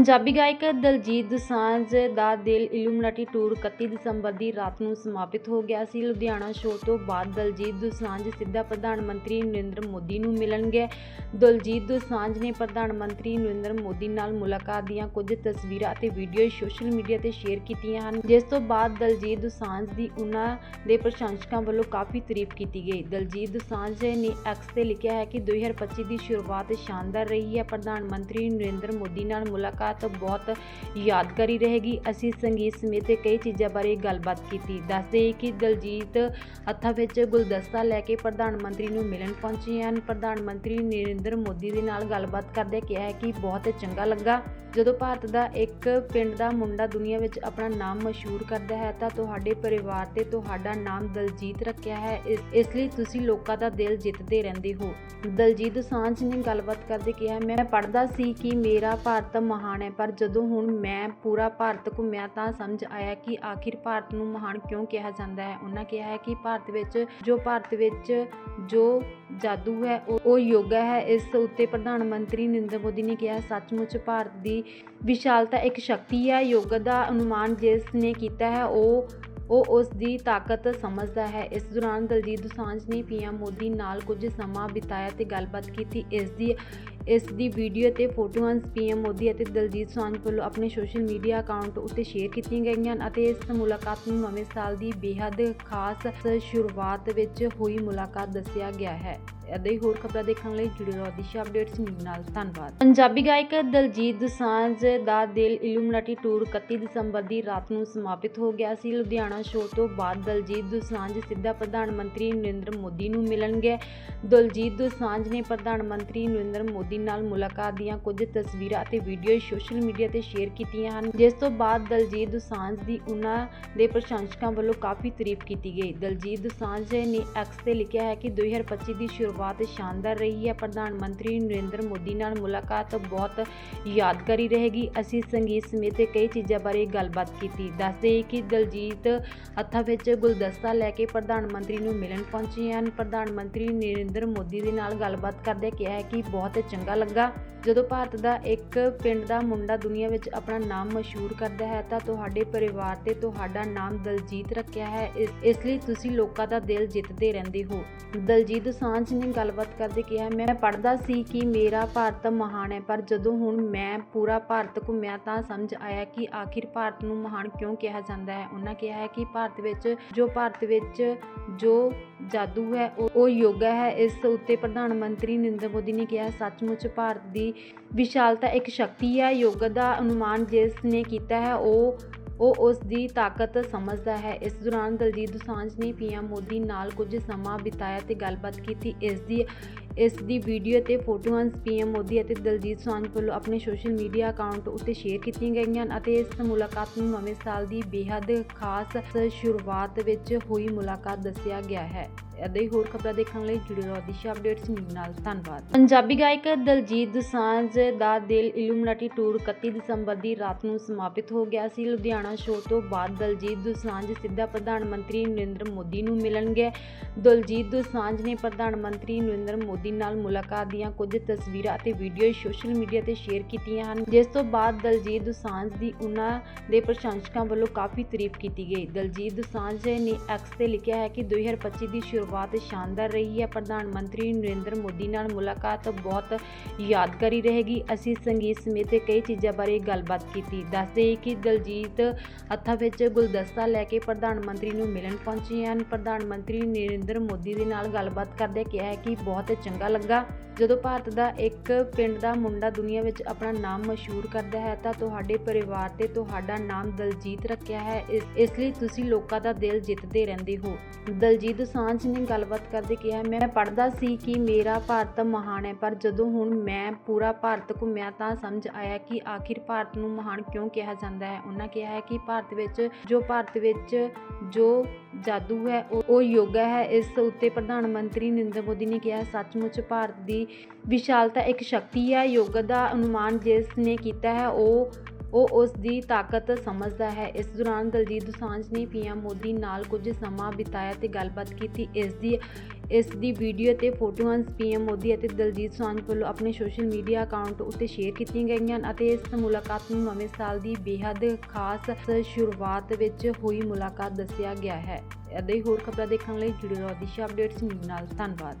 ਪੰਜਾਬੀ ਗਾਇਕ ਦਲਜੀਤ ਦੁਸਾਂਝ ਦਾ ਦਿਲ Illuminati tour 31 ਦਸੰਬਰ ਦੀ ਰਾਤ ਨੂੰ ਸਮਾਪਤ ਹੋ ਗਿਆ ਸੀ। ਲੁਧਿਆਣਾ ਸ਼ੋਅ ਤੋਂ ਬਾਅਦ ਦਲਜੀਤ ਦੁਸਾਂਝ ਸਿੱਧਾ ਪ੍ਰਧਾਨ ਮੰਤਰੀ ਨਰਿੰਦਰ ਮੋਦੀ ਨੂੰ ਮਿਲਣਗੇ। ਦਲਜੀਤ ਦੁਸਾਂਝ ਨੇ ਪ੍ਰਧਾਨ ਮੰਤਰੀ ਨਰਿੰਦਰ ਮੋਦੀ ਨਾਲ ਮੁਲਾਕਾਤ ਦੀਆਂ ਕੁਝ ਤਸਵੀਰਾਂ ਅਤੇ ਵੀਡੀਓ ਸੋਸ਼ਲ ਮੀਡੀਆ ਤੇ ਸ਼ੇਅਰ ਕੀਤੀਆਂ ਹਨ। ਜਿਸ ਤੋਂ ਬਾਅਦ ਦਲਜੀਤ ਦੁਸਾਂਝ ਦੀ ਉਹਨਾਂ ਦੇ ਪ੍ਰਸ਼ੰਸਕਾਂ ਵੱਲੋਂ ਕਾਫੀ ਤਾਰੀਫ ਕੀਤੀ ਗਈ। ਦਲਜੀਤ ਦੁਸਾਂਝ ਨੇ ਐਕਸ ਤੇ ਲਿਖਿਆ ਹੈ ਕਿ 2025 ਦੀ ਸ਼ੁਰੂਆਤ ਸ਼ਾਨਦਾਰ ਰਹੀ ਹੈ। ਪ੍ਰਧਾਨ ਮੰਤਰੀ ਨਰਿੰਦਰ ਮੋਦੀ ਨਾਲ ਮੁਲਾਕਾਤ ਬਹੁਤ ਯਾਦਗਾਰੀ ਰਹੇਗੀ। ਅਸੀਂ ਸੰਗੀਤ ਸਮੇਤ ਕਈ ਚੀਜ਼ਾਂ ਬਾਰੇ ਗੱਲਬਾਤ ਕੀਤੀ। ਦੱਸਦੇ ਕਿ ਦਲਜੀਤ ਹੱਥਾਂ ਵਿੱਚ ਗੁਲਦਸਤਾ ਲੈ ਕੇ ਪ੍ਰਧਾਨ ਮੰਤਰੀ ਨੂੰ ਮਿਲਣ ਪਹੁੰਚੇ ਹਨ। ਪ੍ਰਧਾਨ ਮੰਤਰੀ ਨਰਿੰਦਰ ਮੋਦੀ ਦੇ ਨਾਲ ਗੱਲਬਾਤ ਕਰਦੇ ਕਿਹਾ ਹੈ ਕਿ ਬਹੁਤ ਚੰਗਾ ਲੱਗਾ। ਜਦੋਂ ਭਾਰਤ ਦਾ ਇੱਕ ਪਿੰਡ ਦਾ ਮੁੰਡਾ ਦੁਨੀਆ ਵਿੱਚ ਆਪਣਾ ਨਾਮ ਮਸ਼ਹੂਰ ਕਰਦਾ ਹੈ ਤਾਂ ਤੁਹਾਡੇ ਪਰਿਵਾਰ ਤੇ ਤੁਹਾਡਾ ਨਾਮ ਦਲਜੀਤ ਰੱਖਿਆ ਹੈ। ਇਸ ਲਈ ਤੁਸੀਂ ਲੋਕਾਂ ਦਾ ਦਿਲ ਜਿੱਤਦੇ ਰਹਿੰਦੇ ਹੋ। ਦਲਜੀਤ ਸਾਂਝ ਨੇ ਗੱਲਬਾਤ ਕਰਦੇ ਕਿਹਾ, ਮੈਂ ਪੜ੍ਹਦਾ ਸੀ ਕਿ ਮੇਰਾ ਭਾਰਤ ਮਹਾਨ ਹੈ ਪਰ ਜਦੋਂ ਹੁਣ ਮੈਂ ਪੂਰਾ ਭਾਰਤ ਘੁੰਮਿਆ ਤਾਂ ਸਮਝ ਆਇਆ ਕਿ ਆਖਿਰ ਭਾਰਤ ਨੂੰ ਮਹਾਨ ਕਿਉਂ ਕਿਹਾ ਜਾਂਦਾ ਹੈ। ਉਹਨਾਂ ਕਿਹਾ ਹੈ ਕਿ ਭਾਰਤ ਵਿੱਚ ਜੋ ਭਾਰਤ ਵਿੱਚ ਜੋ ਜਾਦੂ ਹੈ, ਉਹ ਯੋਗਾ ਹੈ। ਇਸ ਉੱਤੇ ਪ੍ਰਧਾਨ ਮੰਤਰੀ ਨਰਿੰਦਰ ਮੋਦੀ ਨੇ ਕਿਹਾ ਸੱਚਮੁੱਚ ਭਾਰਤ ਦੀ ਵਿਸ਼ਾਲਤਾ ਇੱਕ ਸ਼ਕਤੀ ਹੈ। ਯੋਗਾ ਦਾ ਅਨੁਮਾਨ ਜਿਸ ਨੇ ਕੀਤਾ ਹੈ, ਉਹ ਉਹ ਉਸ ਦੀ ਤਾਕਤ ਸਮਝਦਾ ਹੈ। ਇਸ ਦੌਰਾਨ ਦਲਜੀਤ ਦੁਸਾਂਝ ਨੇ ਪੀਐਮ ਮੋਦੀ ਨਾਲ ਕੁਝ ਸਮਾਂ ਬਿਤਾਇਆ ਤੇ ਗੱਲਬਾਤ ਕੀਤੀ। ਇਸ ਦੀ ਇਸ ਦੀ ਵੀਡੀਓ ਤੇ ਫੋਟੋਆਂ ਪੀਐਮ ਮੋਦੀ ਅਤੇ ਦਲਜੀਤ ਦੋਸਾਂਝ ਵੱਲੋਂ ਆਪਣੇ ਸੋਸ਼ਲ ਮੀਡੀਆ ਅਕਾਊਂਟ ਉੱਤੇ ਸ਼ੇਅਰ ਕੀਤੀਆਂ ਗਈਆਂ ਹਨ ਅਤੇ ਇਸ ਮੁਲਾਕਾਤ ਨੂੰ ਨਵੇਂ ਸਾਲ ਦੀ ਬੇਹੱਦ ਖਾਸ ਸ਼ੁਰੂਆਤ ਵਿੱਚ ਹੋਈ ਮੁਲਾਕਾਤ ਦੱਸਿਆ ਗਿਆ ਹੈ। ਅਦੇ ਹੋਰ ਖਬਰਾਂ ਦੇਖਣ ਲਈ ਜੁੜੇ ਰਹੋ ਦਿਸ਼ਾ ਅਪਡੇਟਸ ਨਿਊਜ਼ ਨਾਲ। ਧੰਨਵਾਦ। ਪੰਜਾਬੀ ਗਾਇਕ ਦਲਜੀਤ ਦੋਸਾਂਝ ਦਾ ਦਿਲ ਇਲੂਮਨਾਟੀ ਟੂਰ 31 ਦਸੰਬਰ ਦੀ ਰਾਤ ਨੂੰ ਸਮਾਪਤ ਹੋ ਗਿਆ ਸੀ। ਲੁਧਿਆਣਾ ਸ਼ੋਅ ਤੋਂ ਬਾਅਦ ਦਲਜੀਤ ਦੋਸਾਂਝ ਸਿੱਧਾ ਪ੍ਰਧਾਨ ਮੰਤਰੀ ਨਰਿੰਦਰ ਮੋਦੀ ਨੂੰ ਮਿਲਣਗੇ। ਦਲਜੀਤ ਦੋਸਾਂਝ ਨੇ ਪ੍ਰਧਾਨ ਮੰਤਰੀ ਨਰਿੰਦਰ ਮੋਦੀ ਨਾਲ ਮੁਲਾਕਾਤ ਦੀਆਂ ਕੁਝ ਤਸਵੀਰਾਂ ਅਤੇ ਵੀਡੀਓ ਸੋਸ਼ਲ ਮੀਡੀਆ ਤੇ ਸ਼ੇਅਰ ਕੀਤੀਆਂ ਹਨ। ਜਿਸ ਤੋਂ ਬਾਅਦ ਦਲਜੀਤ ਦੁਸਾਂਝ ਦੀ ਉਹਨਾਂ ਦੇ ਪ੍ਰਸ਼ੰਸਕਾਂ ਵੱਲੋਂ ਕਾਫੀ ਤਾਰੀਫ ਕੀਤੀ ਗਈ। ਦਲਜੀਤ ਦੁਸਾਂਝ ਨੇ ਐਕਸ ਤੇ ਲਿਖਿਆ ਹੈ ਕਿ 2025 ਦੀ ਸ਼ੁਰੂਆਤ ਸ਼ਾਨਦਾਰ ਰਹੀ ਹੈ। ਪ੍ਰਧਾਨ ਮੰਤਰੀ ਨਰਿੰਦਰ ਮੋਦੀ ਨਾਲ ਮੁਲਾਕਾਤ ਬਹੁਤ ਯਾਦਗਾਰੀ ਰਹੇਗੀ। ਅਸੀਂ ਸੰਗੀਤ ਸਮੇਤ ਕਈ ਚੀਜ਼ਾਂ ਬਾਰੇ ਗੱਲਬਾਤ ਕੀਤੀ। ਦੱਸਦੇ ਕਿ ਦਲਜੀਤ ਹੱਥਾਂ ਵਿੱਚ ਗੁਲਦਸਤਾ ਲੈ ਕੇ ਪ੍ਰਧਾਨ ਮੰਤਰੀ ਨੂੰ ਮਿਲਣ ਪਹੁੰਚੇ ਹਨ। ਪ੍ਰਧਾਨ ਮੰਤਰੀ ਨਰਿੰਦਰ ਮੋਦੀ ਦੇ ਨਾਲ ਗੱਲਬਾਤ ਕਰਦੇ ਕਿਹਾ ਹੈ ਕਿ ਬਹੁਤ ਚੰਗਾ ਲੱਗਾ। ਜਦੋਂ ਭਾਰਤ ਦਾ ਇੱਕ ਪਿੰਡ ਦਾ ਮੁੰਡਾ ਦੁਨੀਆ ਵਿੱਚ ਆਪਣਾ ਨਾਮ ਮਸ਼ਹੂਰ ਕਰਦਾ ਹੈ ਤਾਂ ਤੁਹਾਡੇ ਪਰਿਵਾਰ ਤੇ ਤੁਹਾਡਾ ਨਾਮ ਦਲਜੀਤ ਰੱਖਿਆ ਹੈ। ਇਸ ਲਈ ਤੁਸੀਂ ਲੋਕਾਂ ਦਾ ਦਿਲ ਜਿੱਤਦੇ ਰਹਿੰਦੇ ਹੋ। ਦਲਜੀਤ ਸਾਂਝ ਨੇ ਗੱਲਬਾਤ ਕਰਦੇ ਕਿਹਾ, ਮੈਂ ਪੜ੍ਹਦਾ ਸੀ ਕਿ ਮੇਰਾ ਭਾਰਤ ਮਹਾਨ ਹੈ, ਪਰ ਜਦੋਂ ਹੁਣ ਮੈਂ ਪੂਰਾ ਭਾਰਤ ਘੁੰਮਿਆ ਤਾਂ ਸਮਝ ਆਇਆ ਕਿ ਆਖਿਰ ਭਾਰਤ ਨੂੰ ਮਹਾਨ ਕਿਉਂ ਕਿਹਾ ਜਾਂਦਾ ਹੈ? ਉਹਨਾਂ ਕਿਹਾ ਹੈ ਕਿ ਭਾਰਤ ਵਿੱਚ ਜੋ ਭਾਰਤ ਵਿੱਚ ਜੋ ਜਾਦੂ ਹੈ, ਉਹ ਯੋਗਾ ਹੈ। ਇਸ ਉੱਤੇ ਪ੍ਰਧਾਨ ਮੰਤਰੀ ਨਰਿੰਦਰ ਮੋਦੀ ਨੇ ਕਿਹਾ, ਸੱਚਮੁੱਚ ਭਾਰਤ ਦੀ ਵਿਸ਼ਾਲਤਾ ਇੱਕ ਸ਼ਕਤੀ ਹੈ। ਯੋਗਾ ਦਾ ਅਨੁਮਾਨ ਜਿਸ ਨੇ ਕੀਤਾ ਹੈ, ਉਹ ਉਹ ਉਸ ਦੀ ਤਾਕਤ ਸਮਝਦਾ ਹੈ। ਇਸ ਦੌਰਾਨ ਦਲਜੀਤ ਦੋਸਾਂਝ ਨੇ ਪੀਐਮ ਮੋਦੀ ਨਾਲ ਕੁਝ ਸਮਾਂ ਬਿਤਾਇਆ ਤੇ ਗੱਲਬਾਤ ਕੀਤੀ। ਇਸ ਦੀ ਇਸ ਦੀ ਵੀਡੀਓ ਤੇ ਫੋਟੋਆਂ ਪੀਐਮ ਮੋਦੀ ਅਤੇ ਦਲਜੀਤ ਦੋਸਾਂਝ ਵੱਲੋਂ ਆਪਣੇ ਸੋਸ਼ਲ ਮੀਡੀਆ ਅਕਾਊਂਟ ਉੱਤੇ ਸ਼ੇਅਰ ਕੀਤੀਆਂ ਗਈਆਂ ਹਨ ਅਤੇ ਇਸ ਮੁਲਾਕਾਤ ਨੂੰ ਨਵੇਂ ਸਾਲ ਦੀ ਬੇहद ਖਾਸ ਸ਼ੁਰੂਆਤ ਵਿੱਚ ਹੋਈ ਮੁਲਾਕਾਤ ਦੱਸਿਆ ਗਿਆ ਹੈ। ਅਦੇ ਹੋਰ ਖਬਰਾਂ ਦੇਖਣ ਲਈ ਜੁੜੇ ਰਹੋ ਦਿਸ਼ਾ ਅਪਡੇਟਸ ਨਿਊਜ਼ ਨਾਲ। ਧੰਨਵਾਦ। ਪੰਜਾਬੀ ਗਾਇਕ ਦਲਜੀਤ ਦੋਸਾਂਝ ਦਾ ਦਿਲ ਇਲੂਮਨਾਟੀ ਟੂਰ 31 ਦਸੰਬਰ ਦੀ ਰਾਤ ਨੂੰ ਸਮਾਪਤ ਹੋ ਗਿਆ ਸੀ। ਲੁਧਿਆਣਾ ਸ਼ੋਅ ਤੋਂ ਬਾਅਦ ਦਲਜੀਤ ਦੋਸਾਂਝ ਸਿੱਧਾ ਪ੍ਰਧਾਨ ਮੰਤਰੀ ਨਰਿੰਦਰ ਮੋਦੀ ਨੂੰ ਮਿਲਣਗੇ। ਦਲਜੀਤ ਦੋਸਾਂਝ ਨੇ ਪ੍ਰਧਾਨ ਮੰਤਰੀ ਨਰਿੰਦਰ ਮੋਦੀ ਨਾਲ ਮੁਲਾਕਾਤ ਦੀਆਂ ਕੁਝ ਤਸਵੀਰਾਂ ਅਤੇ ਵੀਡੀਓ ਸੋਸ਼ਲ ਮੀਡੀਆ ਤੇ ਸ਼ੇਅਰ ਕੀਤੀਆਂ ਹਨ। ਜਿਸ ਤੋਂ ਬਾਅਦ ਦਲਜੀਤ ਦੁਸਾਂਝ ਦੀ ਉਹਨਾਂ ਦੇ ਪ੍ਰਸ਼ੰਸਕਾਂ ਵੱਲੋਂ ਕਾਫੀ ਤਾਰੀਫ ਕੀਤੀ ਗਈ। ਦਲਜੀਤ ਦੁਸਾਂਝ ਨੇ ਐਕਸ ਤੇ ਲਿਖਿਆ ਹੈ ਕਿ 2025 ਦੀ ਸ਼ੁਰੂਆਤ ਬਾਅਦ ਸ਼ਾਨਦਾਰ ਰਹੀ ਹੈ। ਪ੍ਰਧਾਨ ਮੰਤਰੀ ਨਰਿੰਦਰ ਮੋਦੀ ਨਾਲ ਮੁਲਾਕਾਤ ਬਹੁਤ ਯਾਦਗਾਰੀ ਰਹੇਗੀ। ਅਸੀਂ ਸੰਗੀਤ ਸਮੇਤ ਕਈ ਚੀਜ਼ਾਂ ਬਾਰੇ ਗੱਲਬਾਤ ਕੀਤੀ। ਦੱਸਦੇ ਕਿ ਦਲਜੀਤ ਹੱਥਾਂ ਵਿੱਚ ਗੁਲਦਸਤਾ ਲੈ ਕੇ ਪ੍ਰਧਾਨ ਮੰਤਰੀ ਨੂੰ ਮਿਲਣ ਪਹੁੰਚੇ ਹਨ। ਪ੍ਰਧਾਨ ਮੰਤਰੀ ਨਰਿੰਦਰ ਮੋਦੀ ਦੇ ਨਾਲ ਗੱਲਬਾਤ ਕਰਦੇ ਕਿਹਾ ਕਿ ਬਹੁਤ ਚੰਗਾ ਲੱਗਾ। ਜਦੋਂ ਭਾਰਤ ਦਾ ਇੱਕ ਪਿੰਡ ਦਾ ਮੁੰਡਾ ਦੁਨੀਆ ਵਿੱਚ ਆਪਣਾ ਨਾਮ ਮਸ਼ਹੂਰ ਕਰਦਾ ਹੈ ਤਾਂ ਤੁਹਾਡੇ ਪਰਿਵਾਰ ਤੇ ਤੁਹਾਡਾ ਨਾਮ ਦਲਜੀਤ ਰੱਖਿਆ ਹੈ। ਇਸ ਲਈ ਤੁਸੀਂ ਲੋਕਾਂ ਦਾ ਦਿਲ ਜਿੱਤਦੇ ਰਹਿੰਦੇ ਹੋ। ਦਲਜੀਤ ਸਾਂਝ ਨੇ ਗੱਲਬਾਤ ਕਰਦੇ ਕਿਹਾ, ਮੈਂ ਪੜ੍ਹਦਾ ਸੀ ਕਿ ਮੇਰਾ ਭਾਰਤ ਮਹਾਨ ਹੈ, ਪਰ ਜਦੋਂ ਹੁਣ ਮੈਂ ਪੂਰਾ ਭਾਰਤ ਘੁੰਮਿਆ ਤਾਂ ਸਮਝ ਆਇਆ ਕਿ ਆਖਿਰ ਭਾਰਤ ਨੂੰ ਮਹਾਨ ਕਿਉਂ ਕਿਹਾ ਜਾਂਦਾ ਹੈ? ਉਹਨਾਂ ਕਿਹਾ ਹੈ ਕਿ ਭਾਰਤ ਵਿੱਚ ਜੋ ਭਾਰਤ ਵਿੱਚ ਜੋ ਜਾਦੂ ਹੈ, ਉਹ ਉਹ ਯੋਗਾ ਹੈ। ਇਸ ਉੱਤੇ ਪ੍ਰਧਾਨ ਮੰਤਰੀ ਨਰਿੰਦਰ ਮੋਦੀ ਨੇ ਕਿਹਾ, ਸੱਚਮੁੱਚ ਭਾਰਤ ਦੀ ਵਿਸ਼ਾਲਤਾ ਇੱਕ ਸ਼ਕਤੀ ਹੈ। ਯੋਗਾ ਦਾ ਅਨੁਮਾਨ ਜਿਸ ਨੇ ਕੀਤਾ ਹੈ, ਉਹ ਉਹ ਉਸ ਦੀ ਤਾਕਤ ਸਮਝਦਾ ਹੈ। ਇਸ ਦੌਰਾਨ ਦਲਜੀਤ ਦੁਸਾਂਝ ਨੇ ਪੀਐਮ ਮੋਦੀ ਨਾਲ ਕੁਝ ਸਮਾਂ ਬਿਤਾਇਆ ਤੇ ਗੱਲਬਾਤ ਕੀਤੀ। ਇਸ ਦੀ ਇਸ ਦੀ ਵੀਡੀਓ ਤੇ ਫੋਟੋਆਂ ਪੀਐਮ ਮੋਦੀ ਅਤੇ ਦਲਜੀਤ ਦੋਸਾਂਝ ਵੱਲੋਂ ਆਪਣੇ ਸੋਸ਼ਲ ਮੀਡੀਆ ਅਕਾਊਂਟ ਉੱਤੇ ਸ਼ੇਅਰ ਕੀਤੀਆਂ ਗਈਆਂ ਹਨ ਅਤੇ ਇਸ ਮੁਲਾਕਾਤ ਨੂੰ ਨਵੇਂ ਸਾਲ ਦੀ ਬੇਹੱਦ ਖਾਸ ਸ਼ੁਰੂਆਤ ਵਿੱਚ ਹੋਈ ਮੁਲਾਕਾਤ ਦੱਸਿਆ ਗਿਆ ਹੈ। ਇੱਦਾਂ ਹੀ ਹੋਰ ਖਬਰਾਂ ਦੇਖਣ ਲਈ ਜੁੜੇ ਰਹੋ ਦਿਸ਼ਾ ਅਪਡੇਟਸ ਨਿਊਜ਼ ਨਾਲ। ਧੰਨਵਾਦ।